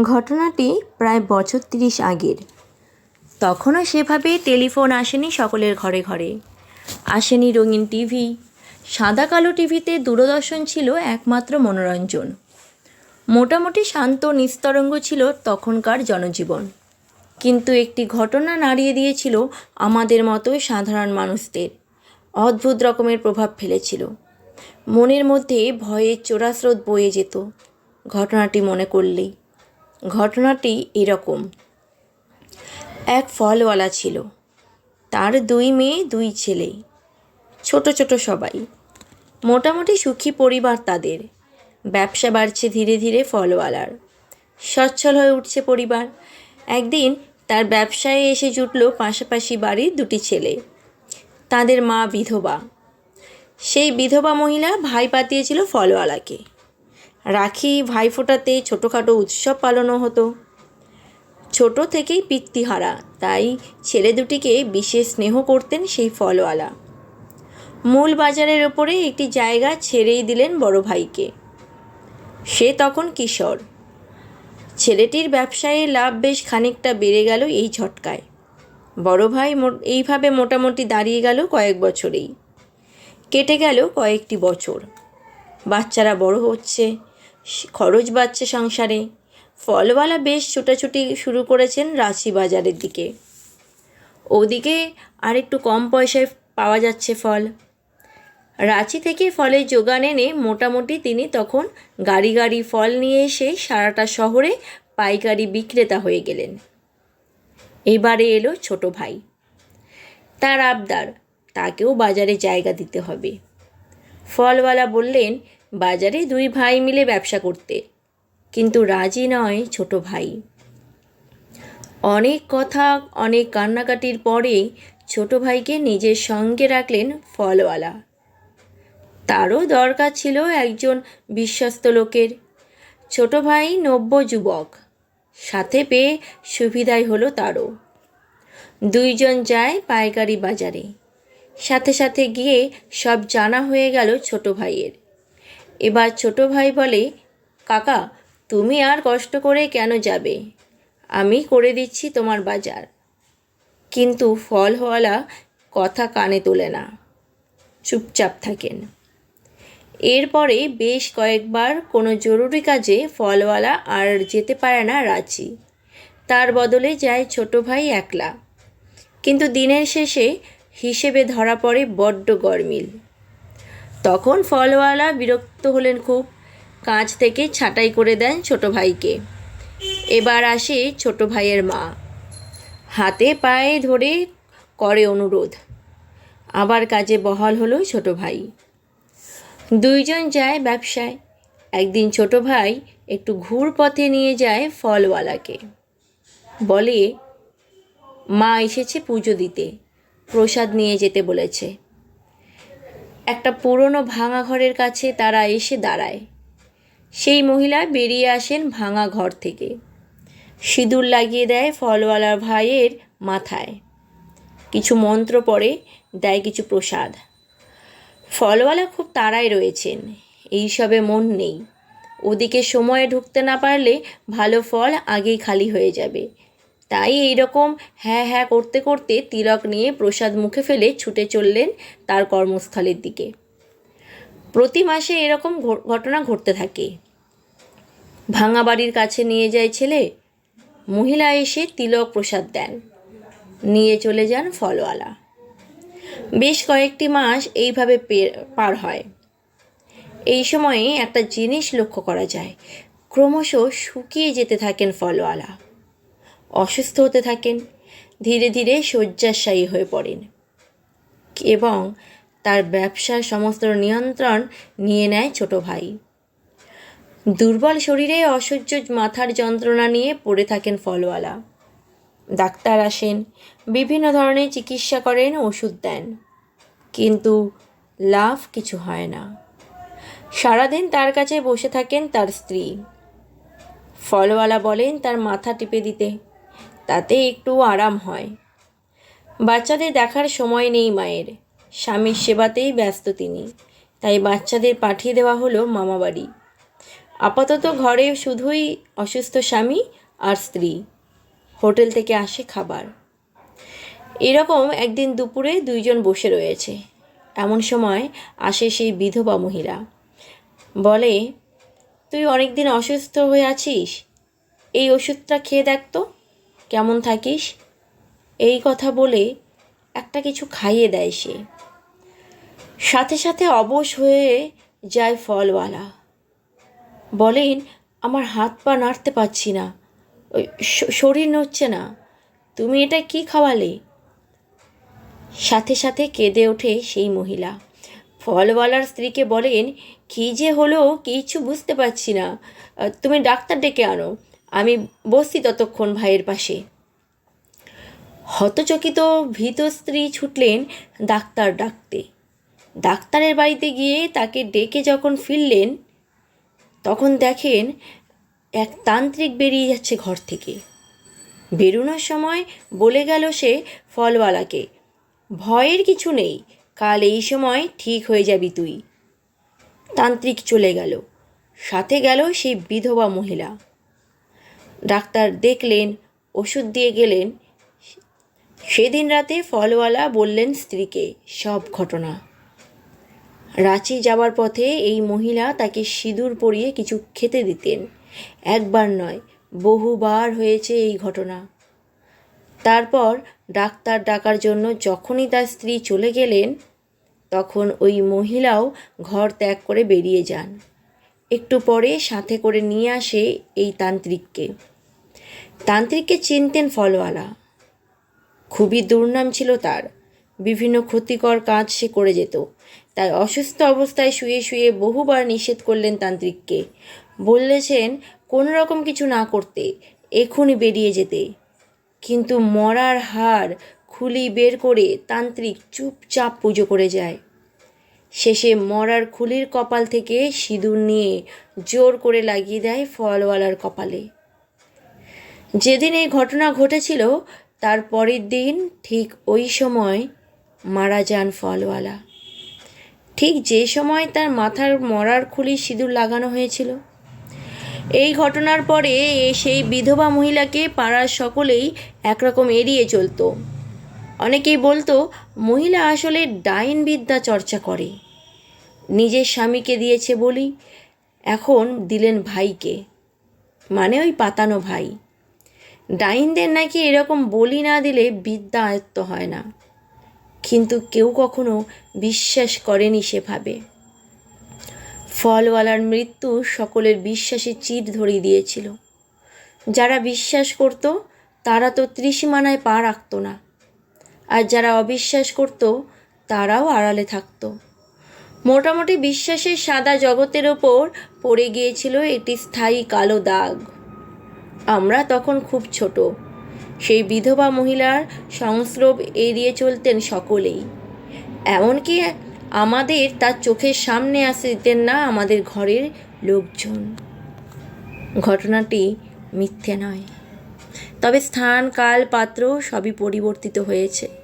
ঘটনাটি প্রায় বছর তিরিশ আগের। তখনও সেভাবে টেলিফোন আসেনি সকলের ঘরে ঘরে। আসেনি রঙিন টিভি, সাদা কালো টিভিতে দূরদর্শন ছিল একমাত্র মনোরঞ্জন। মোটামুটি শান্ত নিস্তরঙ্গ ছিল তখনকার জনজীবন। কিন্তু একটি ঘটনা নাড়িয়ে দিয়েছিল আমাদের মতো সাধারণ মানুষদের। অদ্ভুত রকমের প্রভাব ফেলেছিল। মনের মধ্যে ভয়ের চোরাস্রোত বয়ে যেত। ঘটনাটি মনে করলেই। ঘটনাটি এরকম। এক ফলওয়ালা ছিল। তার দুই মেয়ে, দুই ছেলে। ছোট ছোট সবাই। মোটামুটি সুখী পরিবার তাদের। ব্যবসা বাড়ছে ধীরে ধীরে ফলওয়ালার। সচ্ছল হয়ে উঠছে পরিবার। একদিন তার ব্যবসায় এসে জুটল পাশাপাশি বাড়ির দুটি ছেলে। তাদের মা বিধবা। সেই বিধবা মহিলা ভাই পাতিয়েছিল ফলওয়ালাকে। রাখি ভাইফোঁটাতে ছোটোখাটো উৎসব পালনও হতো। ছোট থেকেই পিতৃহারা, তাই ছেলে দুটিকে বিশেষ স্নেহ করতেন সেই ফলওয়ালা। মূল বাজারের ওপরে একটি জায়গা ছেড়েই দিলেন বড় ভাইকে। সে তখন কিশোর। ছেলেটির ব্যবসায়ে লাভ বেশ খানিকটা বেড়ে গেল এই ঝটকায়। বড় ভাই এইভাবে মোটামুটি দাঁড়িয়ে গেল কয়েক বছরেই। কেটে গেল কয়েকটি বছর। বাচ্চারা বড় হচ্ছে খরচ বাড়ছে সংসারে। ফলওয়ালা বেশ ছোটাছুটি শুরু করেছেন রাঁচি বাজারের দিকে। ওদিকে আর একটু কম পয়সায় পাওয়া যাচ্ছে ফল। রাঁচি থেকে ফলের যোগান এনে মোটামুটি তিনি তখন গাড়ি গাড়ি ফল নিয়ে এসে সারাটা শহরে পাইকারি বিক্রেতা হয়ে গেলেন। এবারে এলো ছোট ভাই। তার আবদার, তাকেও বাজারে জায়গা দিতে হবে। ফলওয়ালা বললেন বাজারে দুই ভাই মিলে ব্যবসা করতে। কিন্তু রাজি নয় ছোট ভাই। অনেক কথা, অনেক কান্নাকাটির পরে ছোট ভাইকে নিজের সঙ্গে রাখলেন ফলওয়ালা। তারও দরকার ছিল একজন বিশ্বস্ত লোকের। ছোট ভাই নব্য যুবক। সাথে পেয়ে সুবিধাই হলো তারও। দুইজন যায় পাইকারি বাজারে। সাথে সাথে গিয়ে সব জানা হয়ে গেল ছোট ভাইয়ের। এবার ছোট ভাই বলে, কাকা, তুমি আর কষ্ট করে কেন যাবে? আমি করে দিচ্ছি তোমার বাজার। কিন্তু ফলওয়ালা কথা কানে তোলে না, চুপচাপ থাকেন। এরপরে বেশ কয়েকবার কোনো জরুরি কাজে ফলওয়ালা আর যেতে পারে না রাঁচি তার বদলে যায় ছোট ভাই একলা। কিন্তু দিনের শেষে হিসেবে ধরা পড়ে বড্ড গরমিল। তখন ফলওয়ালা বিরক্ত হলেন খুব। কাঁচ থেকে ছাঁটাই করে দেন ছোট ভাইকে। এবার আসে ছোট ভাইয়ের মা। হাতে পায়ে ধরে করে অনুরোধ। আবার কাজে বহাল হলো ছোট ভাই। দুইজন যায় ব্যবসায়। একদিন ছোট ভাই একটু ঘুর পথে নিয়ে যায় ফলওয়ালাকে। বলে, মা এসেছে পুজো দিতে। প্রসাদ নিয়ে যেতে বলেছে। একটা পুরনো ভাঙা ঘরের কাছে তারা এসে দাঁড়ায়। সেই মহিলা বেরিয়ে আসেন ভাঙা ঘর থেকে। সিঁদুর লাগিয়ে দেয় ফলওয়ালার ভাইয়ের মাথায়। কিছু মন্ত্র পড়ে, দেয় কিছু প্রসাদ। ফলওয়ালা খুব তাড়ায় রয়েছেন। এইসবে মন নেই। ওদিকে সময়ে ঢুকতে না পারলে ভালো ফল আগেই খালি হয়ে যাবে। তাই এই রকম হ্যাঁ হ্যাঁ করতে করতে তিলক নিয়ে প্রসাদ মুখে ফেলে ছুটে চললেন তার কর্মস্থলের দিকে। প্রতি মাসে এরকম ঘটনা ঘটতে থাকে। ভাঙা বাড়ির কাছে নিয়ে যায় ছেলে। মহিলা এসে তিলক প্রসাদ দেন। নিয়ে চলে যান ফলওয়ালা। বেশ কয়েকটি মাস এইভাবে পার হয়। এই সময়ে একটা জিনিস লক্ষ্য করা যায়। ক্রমশ শুকিয়ে যেতে থাকেন ফলওয়ালা। অসুস্থ হতে থাকেন, ধীরে ধীরে শয্যাশায়ী হয়ে পড়েন এবং তার ব্যবসার সমস্ত নিয়ন্ত্রণ নিয়ে নেয় ছোট ভাই। দুর্বল শরীরে অসহ্য মাথার যন্ত্রণা নিয়ে পড়ে থাকেন ফলওয়ালা। ডাক্তার আসেন, বিভিন্ন ধরনের চিকিৎসা করেন, ওষুধ দেন। কিন্তু লাভ কিছু হয় না। সারাদিন তার কাছে বসে থাকেন তার স্ত্রী। ফলওয়ালা বলেন, তার মাথা টিপে দিতে তাতে একটু আরাম হয়। বাচ্চাদের দেখার সময় নেই মায়ের। স্বামীর সেবাতেই ব্যস্ত তিনি। তাই বাচ্চাদের পাঠিয়ে দেওয়া হলো মামাবাড়ি আপাতত ঘরে শুধুই অসুস্থ স্বামী আর স্ত্রী। হোটেল থেকে আসে খাবার। এরকম একদিন দুপুরে দুইজন বসে রয়েছে। এমন সময় আসে সেই বিধবা মহিলা। বলে, তুই অনেক দিন অসুস্থ হয়ে আছিস। এই ওষুধটা খেয়ে দেখ তো। কেমন থাকিস? এই কথা বলে একটা কিছু খাইয়ে দেয় সে। সাথে সাথে অবশ হয়ে যায় ফলওয়ালা। বলেন, আমার হাত পা নাড়তে পারছি না। ওই শরীর নড়ছে না। তুমি এটা কি খাওয়ালে? সাথে সাথে কেঁদে ওঠে সেই মহিলা। ফলওয়ালার স্ত্রীকে বলেন, কী যে হলো, কিছু বুঝতে পারছি না। তুমি ডাক্তার ডেকে আনো। আমি বসছি ততক্ষণ ভাইয়ের পাশে। হতচকিত ভীত স্ত্রী ছুটলেন ডাক্তার ডাকতে। ডাক্তারের বাড়িতে গিয়ে তাকে ডেকে যখন ফিরলেন, তখন দেখেন এক তান্ত্রিক বেরিয়ে যাচ্ছে ঘর থেকে। বেরোনোর সময় বলে গেল সে ফলওয়ালাকে, ভয়ের কিছু নেই, কাল এই সময় ঠিক হয়ে যাবি তুই। তান্ত্রিক চলে গেল। সাথে গেল সেই বিধবা মহিলা। ডাক্তার দেখলেন, ওষুধ দিয়ে গেলেন। সেদিন রাতে ফলওয়ালা বললেন স্ত্রীকে, সব ঘটনা। রাঁচি যাওয়ার পথে এই মহিলা তাকে সিঁদুর পরিয়ে কিছু খেতে দিতেন। একবার নয়, বহুবার হয়েছে এই ঘটনা। তারপর ডাক্তার ডাকার জন্য যখনই তার স্ত্রী চলে গেলেন, তখন ওই মহিলাও ঘর ত্যাগ করে বেরিয়ে যান। একটু পরে সাথে করে নিয়ে আসে এই তান্ত্রিককে। তান্ত্রিককে চিনতেন ফলওয়ালা। খুবই দুর্নাম ছিল তার। বিভিন্ন ক্ষতিকর কাজ সে করে যেত। তাই অসুস্থ অবস্থায় শুয়ে শুয়ে বহুবার নিষেধ করলেন তান্ত্রিককে। বললেছেন কোনো রকম কিছু না করতে এখনই বেরিয়ে যেতে। কিন্তু মরার হার খুলি বের করে তান্ত্রিক চুপচাপ পুজো করে যায়। শেষে মরার খুলির কপাল থেকে সিঁদুর নিয়ে জোর করে লাগিয়ে দেয় ফলওয়ালার কপালে। যেদিন এই ঘটনা ঘটেছিল, তার পরের দিন ঠিক ওই সময় মারা যান ফলওয়ালা। ঠিক যে সময় তার মাথার মরার খুলি সিঁদুর লাগানো হয়েছিল। এই ঘটনার পরে সেই বিধবা মহিলাকে পাড়ার সকলেই একরকম এড়িয়ে চলতো। অনেকেই বলতো, মহিলা আসলে ডাইন বিদ্যা চর্চা করে। নিজের স্বামীকে দিয়েছে বলি, এখন দিলেন ভাইকে। মানে ওই পাতানো ভাই। ডাইনদের নাকি এরকম বলি না দিলে বিদ্যা আয়ত্ত হয় না। কিন্তু কেউ কখনো বিশ্বাস করেনি সেভাবে। ফলওয়ালার মৃত্যু সকলের বিশ্বাসে চির ধরিয়ে দিয়েছিল। যারা বিশ্বাস করত, তারা তো ত্রিসীমানায় পা রাখতো না। আর যারা অবিশ্বাস করত, তারাও আড়ালে থাকত। মোটামুটি বিশ্বাসের সাদা জগতের ওপর পড়ে গিয়েছিল একটি স্থায়ী কালো দাগ। আমরা তখন খুব ছোট। সেই বিধবা মহিলার সংস্রব এড়িয়ে চলতেন সকলেই। এমনকি আমাদের তার চোখের সামনে আসতে দিতেন না আমাদের ঘরের লোকজন। ঘটনাটি মিথ্যে নয়। তবে স্থান, কাল, পাত্র সবই পরিবর্তিত হয়েছে।